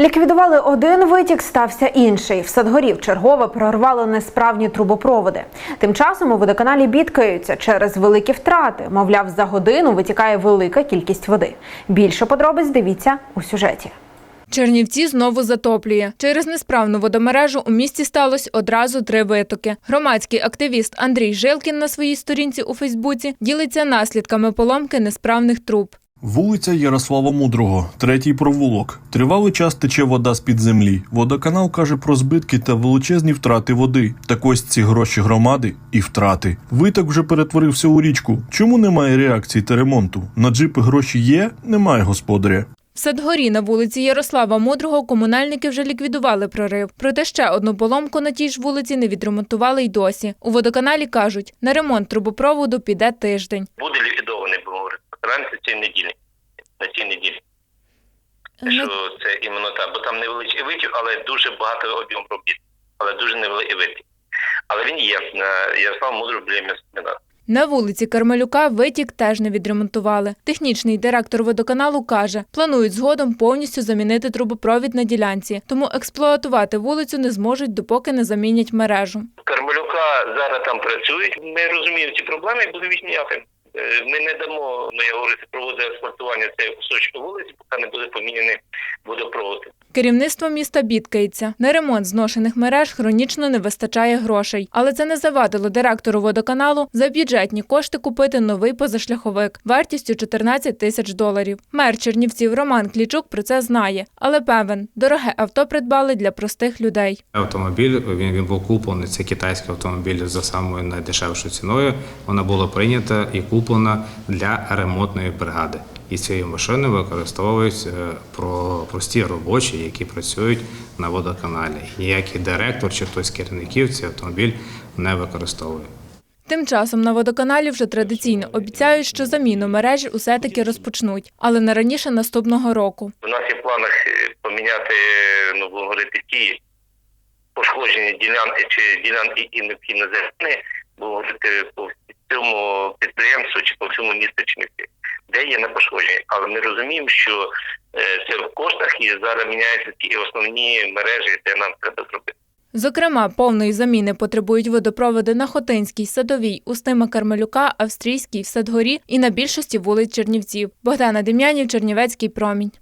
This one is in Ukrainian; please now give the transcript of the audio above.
Ліквідували один витік, стався інший. В Садгорі чергове прорвало несправні трубопроводи. Тим часом у водоканалі бідкаються через великі втрати. Мовляв, за годину витікає велика кількість води. Більше подробиць дивіться у сюжеті. Чернівці знову затоплює. Через несправну водомережу у місті сталося одразу три витоки. Громадський активіст Андрій Жилкін на своїй сторінці у Фейсбуці ділиться наслідками поломки несправних труб. Вулиця Ярослава Мудрого, третій провулок. Тривалий час тече вода з-під землі. Водоканал каже про збитки та величезні втрати води. Так ось ці гроші громади і втрати. Виток вже перетворився у річку. Чому немає реакції та ремонту? На джипи гроші є, немає господаря. В Садгорі на вулиці Ярослава Мудрого комунальники вже ліквідували прорив. Проте ще одну поломку на тій ж вулиці не відремонтували й досі. У водоканалі кажуть, на ремонт трубопроводу піде тиждень. буде ліквідований, раніше цієї неділі. На цій неділі. Ну, Що це іменно так, бо там невеличкий витік, але дуже багато об'єм робіт. Але дуже невеликий витік. Але він є на Ярослав Мудру біля міста. На вулиці Кармелюка витік теж не відремонтували. Технічний директор водоканалу каже, планують згодом повністю замінити трубопровід на ділянці, тому експлуатувати вулицю не зможуть, допоки не замінять мережу. Кармелюка зараз там працюють. Ми розуміємо ці проблеми і будемо їх міняти. Е, Ми не дамо, ну я говорю, проводити експлуатування цієї кусочки вулиці, поки не буде поміняний водопровод. Керівництво міста бідкається. На ремонт зношених мереж хронічно не вистачає грошей. Але це не завадило директору водоканалу за бюджетні кошти купити новий позашляховик вартістю 14 тисяч доларів. Мер Чернівців Роман Клічук про це знає, але певен, дороге авто придбали для простих людей. Автомобіль він, він був куплений. Це китайський автомобіль за самою найдешевшою ціною. Вона була прийнята і куплена для ремонтної бригади. І цією машиною використовують е, про прості робочі, які працюють на водоканалі. Ніякий директор чи хтось з керівників цей автомобіль не використовує. Тим часом на водоканалі вже традиційно обіцяють, що заміну мережі усе таки розпочнуть, але не раніше наступного року. У нас є в планах е, поміняти, ну будемо говорити, ті пошкоджені ділянки чи ділянки і необхідно заміни, будемо говорити по всьому підприємству чи по всьому Чернівці, де є не пошкоджені. Але ми розуміємо, що е, це в коштах і зараз міняються ті основні мережі, де нам треба зробити. Зокрема, повної заміни потребують водопроводи на Хотинській, Садовій, Устима Кармелюка, Австрійській, в Садгорі і на більшості вулиць Чернівців. Богдана Дем'янів, Чернівецький промінь.